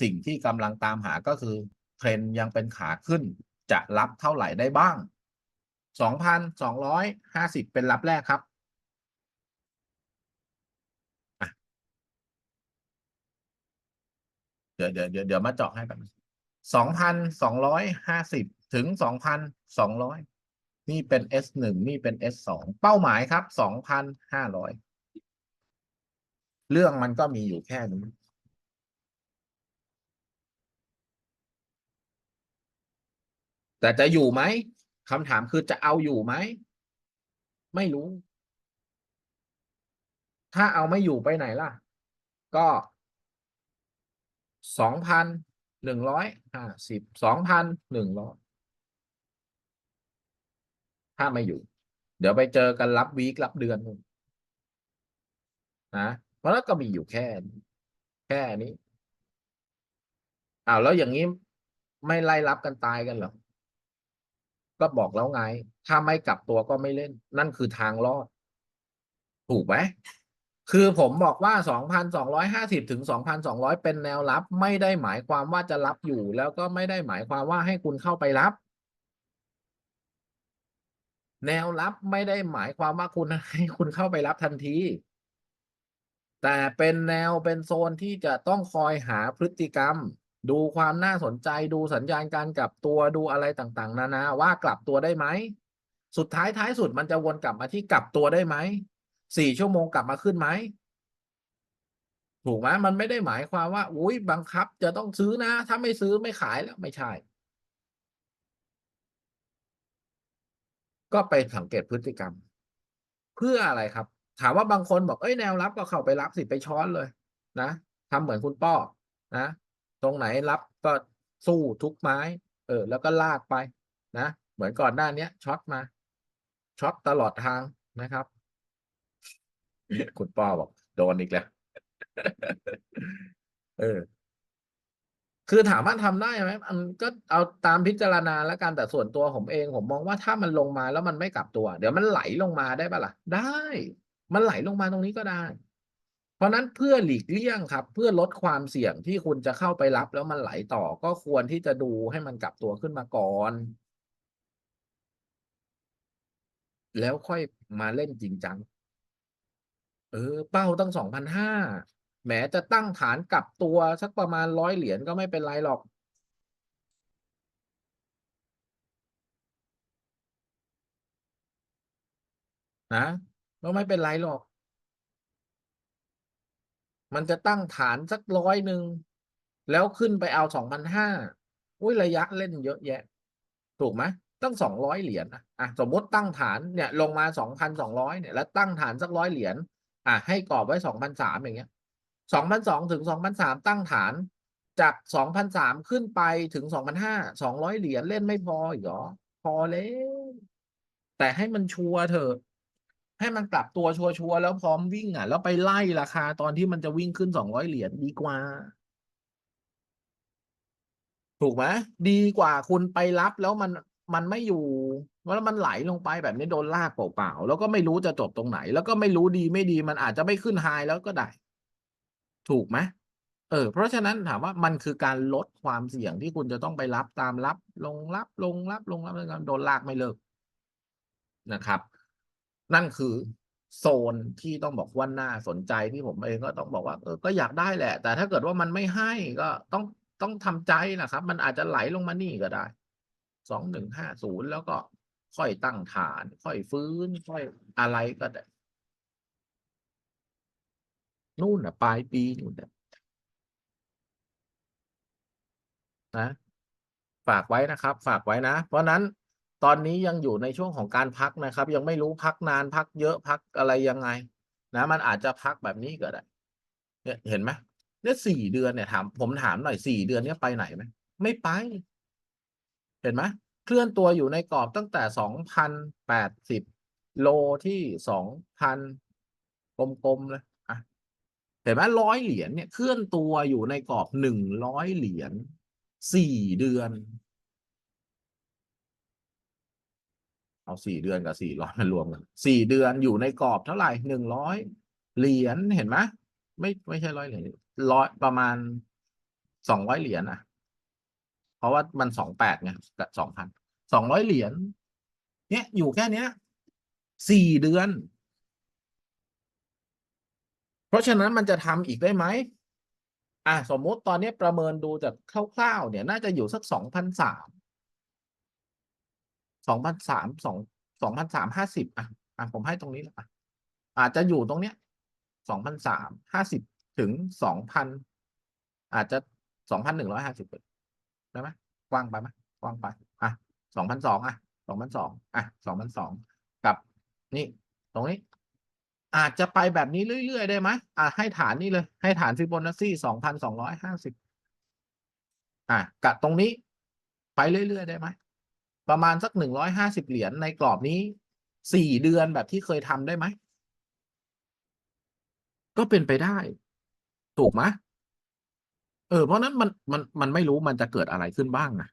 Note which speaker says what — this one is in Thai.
Speaker 1: สิ่งที่กำลังตามหาก็คือ เทรนยังเป็นขาขึ้น จะรับเท่าไหร่ได้บ้างสองพันสองร้อยห้าสิบเป็นรับแรกครับเดี๋ยวเดี๋ยวเดี๋ยวเดี๋ยวมาเจาะให้แบบสองพันสองร้อยห้าสิบถึงสองพันสองร้อยนี่เป็น S หนึ่งนี่เป็น S สองเป้าหมายครับสองพันห้าร้อยเรื่องมันก็มีอยู่แค่นี้ แต่จะอยู่ไหมคำถามคือจะเอาอยู่ไหม ไม่รู้ ถ้าเอาไม่อยู่ไปไหนล่ะ ก็สองพันหนึ่งร้อยห้าสิบสองพันหนึ่งร้อยถ้าไม่อยู่ เดี๋ยวไปเจอกันรับวีครับเดือนนู่นะเพราะแล้วก็มีอยู่แค่ แค่นี้อ้าวแล้วอย่างนี้ไม่ไล่รับกันตายกันหรอ ก็บอกแล้วไง ถ้าไม่กลับตัวก็ไม่เล่น นั่นคือทางรอด ถูกไหมคือผมบอกว่า 2,250 ถึง 2,200 เป็นแนวรับ ไม่ได้หมายความว่าจะรับอยู่ แล้วก็ไม่ได้หมายความว่าให้คุณเข้าไปรับ แนวรับไม่ได้หมายความว่าคุณให้คุณเข้าไปรับทันที แต่เป็นแนวเป็นโซนที่จะต้องคอยหาพฤติกรรม ดูความน่าสนใจดูสัญญาณการกลับตัวดูอะไรต่างๆ นานาว่ากลับตัวได้ไหม สุดท้ายท้ายสุดมันจะวนกลับมาที่กลับตัวได้ไหมสี่ชั่วโมงกลับมาขึ้นไหมถูกไหมมันไม่ได้หมายความว่า อุ้ยบังคับ จะต้องซื้อนะ ถ้าไม่ซื้อไม่ขายแล้วไม่ใช่ ก็ไปสังเกตพฤติกรรม เพื่ออะไรครับ ถามว่าบางคนบอกเอ้ยแนวรับก็เข้าไปรับสิไปช้อนเลย นะทำเหมือนคุณป้อนะ รงไหนรับก็สู้ทุกไม้ เออ แล้วก็ลากไปนะ เหมือนก่อนหน้าเนี้ยช็อตมา ช็อตตลอดทางนะครับ คุณป้อบอกโดนอีกแล้ว เออ คือถามว่าทำได้ไหมมันก็เอาตามพิจารณาแล้วกันแต่ส่วนตัวผมเอง ผมมองว่าถ้ามันลงมาแล้วมันไม่กลับตัว เดี๋ยวมันไหลลงมาได้ปะล่ะ ได้ มันไหลลงมาตรงนี้ก็ได้ เพราะนั้นเพื่อหลีกเลี่ยงครับ เพื่อลดความเสี่ยงที่คุณจะเข้าไปรับแล้วมันไหลต่อก็ควรที่จะดูให้มันกลับตัวขึ้นมาก่อน แล้วค่อยมาเล่นจริงจัง เออ เป้าตั้งสองพันห้าแหมจะตั้งฐานกลับตัวสักประมาณร้อยเหรียญก็ไม่เป็นไรหรอก นะก็ไม่เป็นไรหรอก มันจะตั้งฐานสักร้อยหนึ่งแล้วขึ้นไปเอาสองพันห้าอุ้ยระยะเล่นเยอะแยะ ถูกไหมตั้งสองร้อยเหรียญนะอะสมมติตั้งฐานเนี่ยลงมาสองพันสองร้อยเนี่ยแล้วตั้งฐานสักร้อยเหรียญอะให้กรอบไว้สองพันสามอย่างเงี้ยสองพันสองถึงสองพันสามตั้งฐานจากสองพันสามขึ้นไปถึงสองพันห้าสองร้อยเหรียญเล่นไม่พออีกเหรอ พอแล้วแต่ให้มันชัวร์เถอะ ให้มันกลับตัวชัวร์ๆแล้วพร้อมวิ่งอะ แล้วไปไล่ราคาตอนที่มันจะวิ่งขึ้นสองร้อยเหรียญดีกว่า ถูกไหมดีกว่าคุณไปรับแล้วมันมันไม่อยู่แล้วมันไหลลงไปแบบนี้โดนลากเปล่าๆแล้วก็ไม่รู้จะจบตรงไหน แล้วก็ไม่รู้ดีไม่ดีมันอาจจะไม่ขึ้นไฮแล้วก็ได้ ถูกไหมเออ เพราะฉะนั้นถามว่ามันคือการลดความเสี่ยงที่คุณจะต้องไปรับตามรับ ลงรับลงรับลงรับแล้วโดนลากไม่เลิกนะครับ นั่นคือโซนที่ต้องบอกว่าน่าสนใจที่ผมเองก็ต้องบอกว่าเออก็อยากได้แหละ แต่ถ้าเกิดว่ามันไม่ให้ก็ต้องต้องทำใจนะครับ มันอาจจะไหลลงมานี่ก็ได้สองหนึ่งห้าศูนย์แล้วก็ค่อยตั้งฐาน ค่อยฟื้น ค่อยอะไรก็ได้ นู่นน่ะปลายปีนู่นนะนะ ฝากไว้นะครับ ฝากไว้นะ เพราะนั้น ตอนนี้ยังอยู่ในช่วงของการพักนะครับ ยังไม่รู้พักนานพักเยอะพักอะไรยังไง นะ มันอาจจะพักแบบนี้ก็ได้เนี่ยเห็นไหมเนี่ยสี่เดือนเนี่ยถามผมถามหน่อยสี่เดือนเนี้ยไปไหนไหมไม่ไป เห็นไหมเคลื่อนตัวอยู่ในกรอบตั้งแต่สองพันแปดสิบโลที่สองพันกลมๆเลยอะเห็นไหมร้อยเหรียญเนี่ยเคลื่อนตัวอยู่ในกรอบหนึ่งร้อยเหรียญสี่เดือน เอาสี่เดือนกับสี่ร้อยมารวมกันสี่เดือนอยู่ในกรอบเท่าไหร่หนึ่งร้อยเหรียญเห็นไหมไม่ไม่ใช่ร้อยเหรียญร้อยประมาณสองร้อยเหรียญอะ เพราะว่ามันสองแปดไงกับสองพันสองร้อยเหรียญเนี้ยอยู่แค่เนี้ยสี่เดือน เพราะฉะนั้นมันจะทำอีกได้ไหมอะสมมติตอนนี้ประเมินดูจากคร่าวๆเนี่ย น่าจะอยู่สักสองพันสาม สองพันสามสองสองพันสามห้าสิบอะอะผมให้ตรงนี้ละอาจจะอยู่ตรงเนี้ยสองพันสามห้าสิบถึงสองพันอาจจะสองพันหนึ่งร้อยห้าสิบได้ไหมกว้างไปไหมกว้างไปอะสองพันสองอะสองพันสองอะสองพันสองกับนี่ตรงนี้ อาจจะไปแบบนี้เรื่อย ๆ ได้ไหมอะให้ฐานนี่เลย ให้ฐานฟิโบนัชชีสองพันสองร้อยห้าสิบอะกับตรงนี้ ไปเรื่อย ๆ ได้ไหม ประมาณสักหนึ่งร้อยห้าสิบเหรียญในกรอบนี้สี่เดือนแบบที่เคยทำได้ไหม ก็เป็นไปได้ ถูกไหมเออ เพราะนั้นมันมันมันไม่รู้มันจะเกิดอะไรขึ้นบ้างนะ